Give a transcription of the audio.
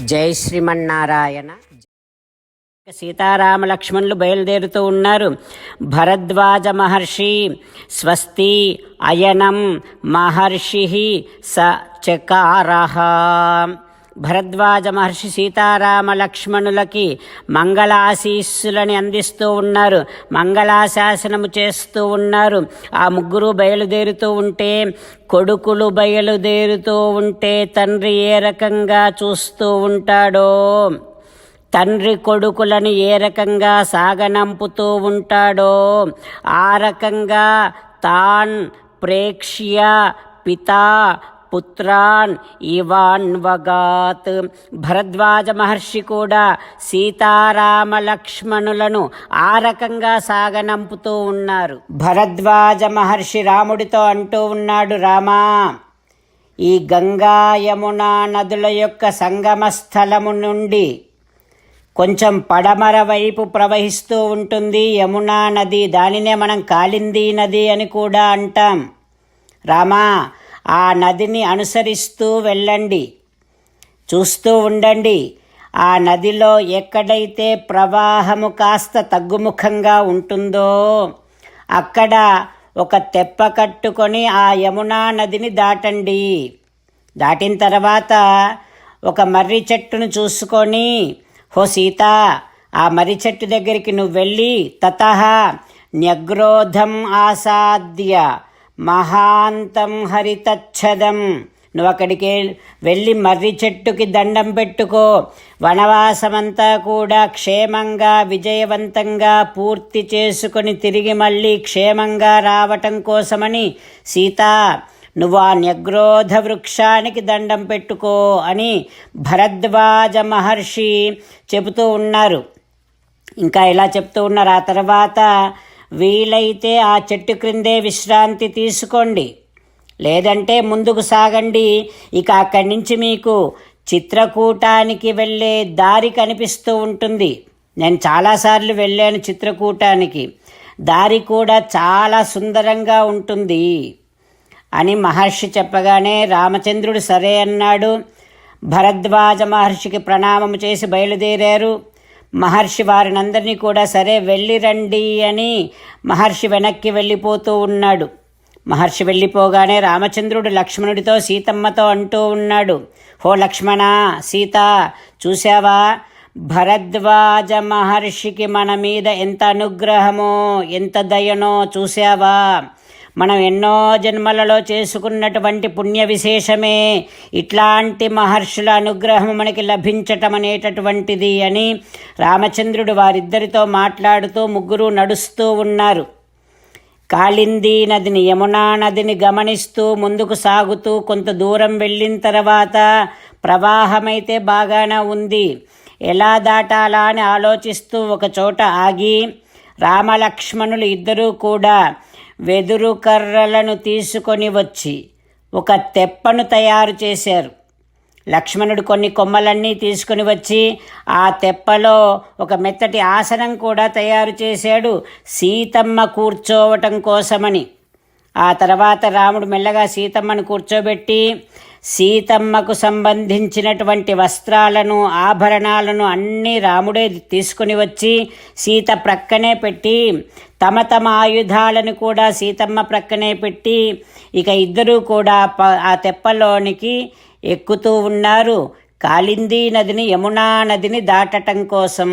జై శ్రీమన్నారాయణ. సీతారామ లక్ష్మణులు బయలుదేరుతూ ఉన్నారు. భరద్వాజ మహర్షి స్వస్తి అయనం మహర్షి స చకారహ భరద్వాజ మహర్షి సీతారామ లక్ష్మణులకి మంగళాశీస్సులని అందిస్తూ ఉన్నారు. మంగళాశాసనము చేస్తూ ఉన్నారు. ఆ ముగ్గురు బయలుదేరుతూ ఉంటే కొడుకులు బయలుదేరుతూ ఉంటే తండ్రి ఏ రకంగా చూస్తూ ఉంటాడో? తండ్రి కొడుకులను ఏ రకంగా సాగనంపుతూ ఉంటాడో? ఆ రకంగా తాన్ ప్రేక్ష్య పితా పుత్రాన్ ఇవాన్వగాత్ భరద్వాజ మహర్షి కూడా సీతారామ లక్ష్మణులను ఆ రకంగా సాగనంపుతూ ఉన్నారు. భరద్వాజ మహర్షి రాముడితో అంటూ ఉన్నాడు రామా ఈ గంగా యమునా నదుల యొక్క సంగమ స్థలము నుండి కొంచెం పడమర వైపు ప్రవహిస్తూ ఉంటుంది. యమునా నది దానినే మనం కాలిందీ నది అని కూడా అంటాం. రామా ఆ నదిని అనుసరిస్తూ వెళ్ళండి. చూస్తూ ఉండండి. ఆ నదిలో ఎక్కడైతే ప్రవాహము కాస్త తగ్గుముఖంగా ఉంటుందో అక్కడ ఒక తెప్ప కట్టుకొని ఆ యమునా నదిని దాటండి. దాటిన తర్వాత ఒక మర్రి చెట్టును చూసుకొని హో సీత ఆ మర్రి చెట్టు దగ్గరికి నువ్వు వెళ్ళి తత న్యగ్రోధం ఆసాద్య మహాంతం హరితచ్చదం నువ్వు అక్కడికి వెళ్ళి మర్రి చెట్టుకి దండం పెట్టుకో. వనవాసమంతా కూడా క్షేమంగా విజయవంతంగా పూర్తి చేసుకొని తిరిగి మళ్ళీ క్షేమంగా రావటం కోసమని సీత నువ్వు ఆ న్యగ్రోధ వృక్షానికి దండం పెట్టుకో అని భరద్వాజ మహర్షి చెబుతూ ఉన్నారు. ఇంకా ఇలా చెప్తూ ఉన్నారు? ఆ తర్వాత వీలైతే ఆ చెట్టు క్రిందే విశ్రాంతి తీసుకోండి. లేదంటే ముందుకు సాగండి. ఇక అక్కడి నుంచి మీకు చిత్రకూటానికి వెళ్ళే దారి కనిపిస్తూ ఉంటుంది. నేను చాలాసార్లు వెళ్ళాను చిత్రకూటానికి. దారి కూడా చాలా సుందరంగా ఉంటుంది. అని మహర్షి చెప్పగానే రామచంద్రుడు సరే అన్నాడు. భరద్వాజ మహర్షికి ప్రణామము చేసి బయలుదేరారు. మహర్షి వారినందరినీ కూడా సరే వెళ్ళి రండి అని మహర్షి వెనక్కి వెళ్ళిపోతూ ఉన్నాడు. మహర్షి వెళ్ళిపోగానే రామచంద్రుడు లక్ష్మణుడితో సీతమ్మతో అంటూ ఉన్నాడు. హో లక్ష్మణ సీత చూశావా? భరద్వాజ మహర్షికి మన మీద ఎంత అనుగ్రహమో ఎంత దయనో చూశావా? మనం ఎన్నో జన్మలలో చేసుకున్నటువంటి పుణ్య విశేషమే. ఇట్లాంటి మహర్షుల అనుగ్రహం మనకి లభించటం అనేటటువంటిది అని రామచంద్రుడు వారిద్దరితో మాట్లాడుతూ ముగ్గురు నడుస్తూ ఉన్నారు. కాళింది నదిని యమునా నదిని గమనిస్తూ ముందుకు సాగుతూ కొంత దూరం వెళ్ళిన తర్వాత ప్రవాహమైతే బాగానే ఉంది. ఎలా దాటాలా అని ఆలోచిస్తూ ఒక చోట ఆగి రామలక్ష్మణులు ఇద్దరూ కూడా వెదురు కర్రలను తీసుకొని వచ్చి ఒక తెప్పను తయారు చేశారు. లక్ష్మణుడు కొన్ని కొమ్మలన్నీ తీసుకుని వచ్చి ఆ తెప్పలో ఒక మెత్తటి ఆసనం కూడా తయారు చేశాడు సీతమ్మ కూర్చోవటం కోసమని. ఆ తర్వాత రాముడు మెల్లగా సీతమ్మను కూర్చోబెట్టి సీతమ్మకు సంబంధించినటువంటి వస్త్రాలను ఆభరణాలను అన్నీ రాముడే తీసుకుని వచ్చి సీత ప్రక్కనే పెట్టి తమ తమ ఆయుధాలను కూడా సీతమ్మ ప్రక్కనే పెట్టి ఇక ఇద్దరూ కూడా ఆ తెప్పలోనికి ఎక్కుతూ ఉన్నారు. కాళిందీ నదిని యమునా నదిని దాటటం కోసం.